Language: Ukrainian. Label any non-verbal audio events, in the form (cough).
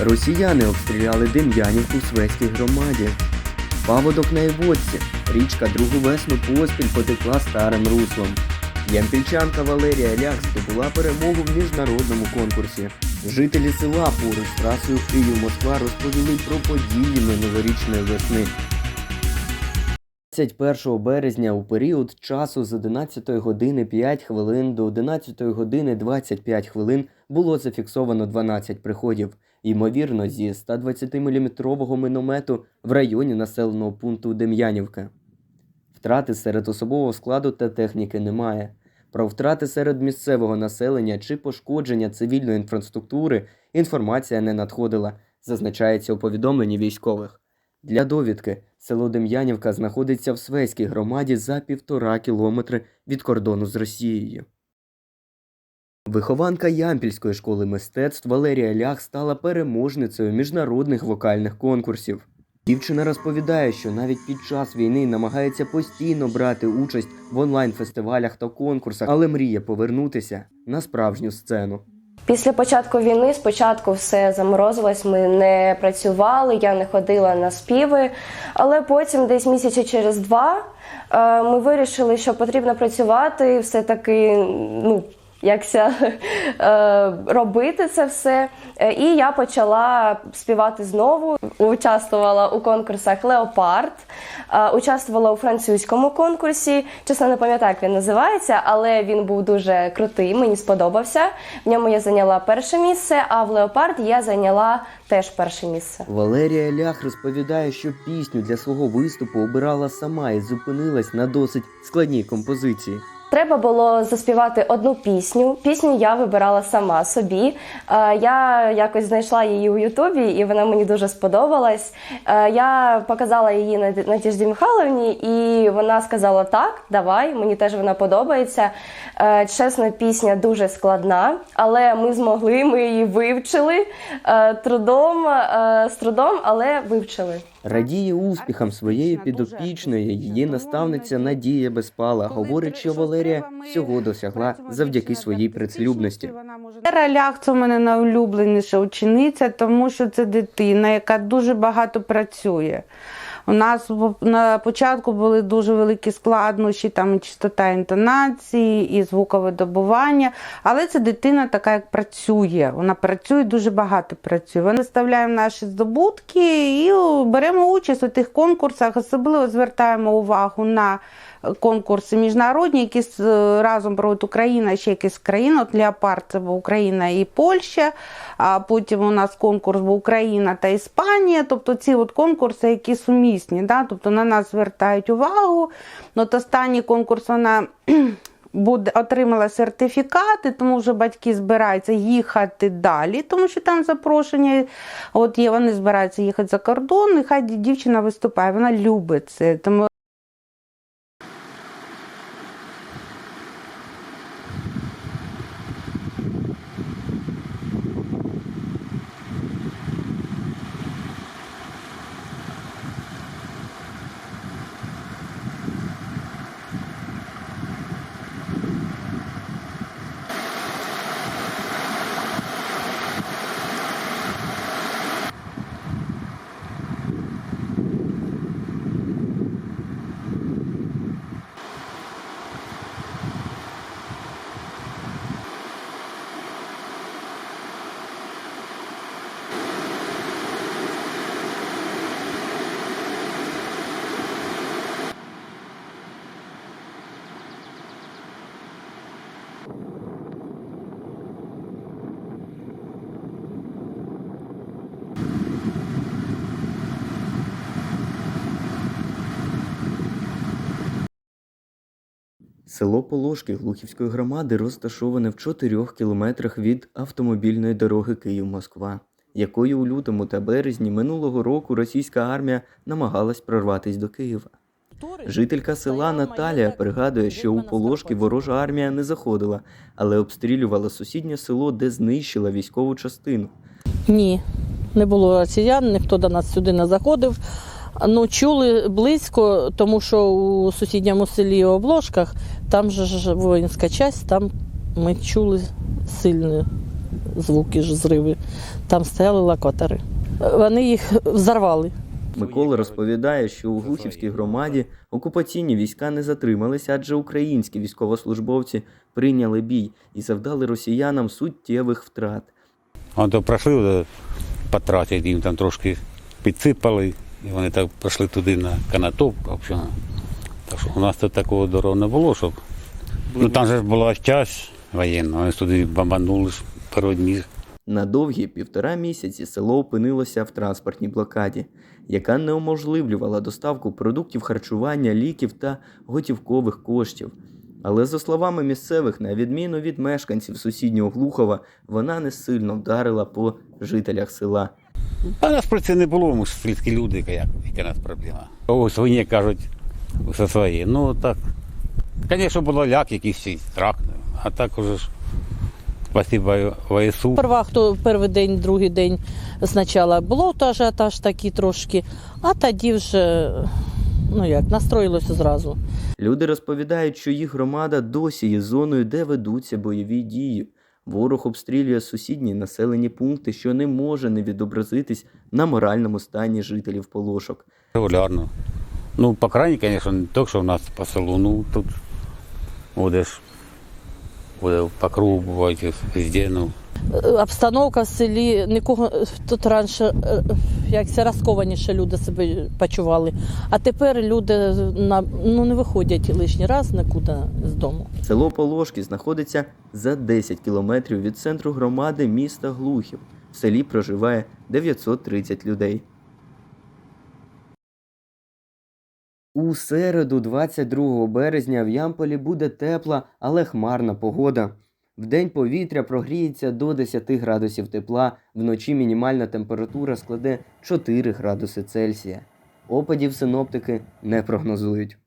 Росіяни обстріляли Дем'янівку в Свеській громаді. Паводок на Івоці. Річка другу весну поспіль потекла старим руслом. Ямпільчанка Валерія Ляк здобула перемогу в міжнародному конкурсі. Жителі села поруч з трасою Київ-Москва розповіли про події минулорічної весни. 21 березня у період часу з 11 години 5 хвилин до 11 години 25 хвилин було зафіксовано 12 приходів, ймовірно, зі 120-мм міномету в районі населеного пункту Дем'янівка. Втрати серед особового складу та техніки немає. Про втрати серед місцевого населення чи пошкодження цивільної інфраструктури інформація не надходила, зазначається у повідомленні військових. Для довідки, село Дем'янівка знаходиться в Свеській громаді за півтора кілометри від кордону з Росією. Вихованка Ямпільської школи мистецтв Валерія Лях стала переможницею міжнародних вокальних конкурсів. Дівчина розповідає, що навіть під час війни намагається постійно брати участь в онлайн-фестивалях та конкурсах, але мріє повернутися на справжню сцену. Після початку війни спочатку все заморозилось, ми не працювали, я не ходила на співи. Але потім, десь місяці через два, е, ми вирішили, що потрібно працювати, все-таки ну, якся (laughs) е, робити це все. Е, І я почала співати знову. Участвувала у конкурсах Леопард, е, участвувала у французькому конкурсі. Чесно, не пам'ятаю, як він називається, але він був дуже крутий, мені сподобався. В ньому я зайняла перше місце, а в Леопард я зайняла теж перше місце. Валерія Лях розповідає, що пісню для свого виступу обирала сама і зупинилась на досить складній композиції. Треба було заспівати одну пісню. Пісню я вибирала сама собі. Е, Я якось знайшла її у Ютубі, і вона мені дуже сподобалась. Е, Я показала її Наді- Надіжді Михайловні, і вона сказала: так, давай, мені теж вона подобається. Е, Чесно, пісня дуже складна, але ми змогли, ми її вивчили трудом, з трудом, але вивчили. Радіє успіхам своєї підопічної її наставниця Надія Безпала говорить, що Валерія всього досягла завдяки своїй працелюбності. Вера Лях це у мене найулюбленіша учениця, тому що це дитина, яка дуже багато працює. У нас на початку були дуже великі складнощі, там і чистота інтонації, і звуковидобування. Але це дитина така, як працює. Вона працює, дуже багато працює. Ми виставляємо наші здобутки і беремо участь у тих конкурсах. Особливо звертаємо увагу на конкурси міжнародні, які разом проводить Україна, ще якісь країни. От Леопард це була Україна і Польща. А потім у нас конкурс був Україна та Іспанія. Тобто ці от конкурси, які сумісні, да? тобто на нас звертають увагу. От останній конкурс вона. (clears throat) Буде отримала сертифікати, тому вже батьки збираються їхати далі, тому що там запрошення. От є, вони збираються їхати за кордон, і хай дівчина виступає. Вона любить це. Тому Село Положки Глухівської громади розташоване в 4 кілометрах від автомобільної дороги Київ-Москва, якою у лютому та березні минулого року російська армія намагалась прорватись до Києва. Жителька села Наталія пригадує, що у Положки ворожа армія не заходила, але обстрілювала сусіднє село, де знищила військову частину. Ні, не було росіян, ніхто до нас сюди не заходив. Ну, чули близько, тому що у сусідньому селі Обложках, там же ж воїнська частина, там ми чули сильні звуки ж зриви. Там стояли локатори. Вони їх взорвали. Микола розповідає, що у Глухівській громаді окупаційні війська не затрималися, адже українські військовослужбовці прийняли бій і завдали росіянам суттєвих втрат. А то пройшли е, по трасі, їм там трошки підсипали, і вони так пішли туди на канатоп. Так що у нас тут такого дорогу не було, щоб. Ну там же ж була час воєнна, вони туди бомбанули пару днів. На довгі півтора місяці село опинилося в транспортній блокаді, яка неуможливлювала доставку продуктів харчування, ліків та готівкових коштів. Але за словами місцевих, на відміну від мешканців сусіднього Глухова, вона не сильно вдарила по жителях села. А нас про це не було, ми ж сільські люди, яка, яка нас проблема. Ось свині кажуть, все своє. Ну так. Звісно, було ляк, якийсь страх, а так уже ж спасибо ВСУ. Перва, хто перший день, другий день спочатку було то ажіотаж такий трошки, а тоді вже ну як, настроїлося зразу. Люди розповідають, що їх громада досі є зоною, де ведуться бойові дії. Ворог обстрілює сусідні населені пункти, що не може не відобразитись на моральному стані жителів Полошок. Регулярно. Ну, по крайней, конечно, не то, що у нас по селу, ну тут будеш буде по кругу буває везде, ну. Е, Обстановка в селі нікого е, тут раніше е, як це розкованіше люди себе почували. А тепер люди на ну не виходять лишній раз нікуди з дому. Село Полошки знаходиться за 10 кілометрів від центру громади міста Глухів. В селі проживає 930 людей. У середу, 22 березня, в Ямполі буде тепла, але хмарна погода. Вдень повітря прогріється до 10 градусів тепла, вночі мінімальна температура складе 4 градуси Цельсія. Опадів синоптики не прогнозують.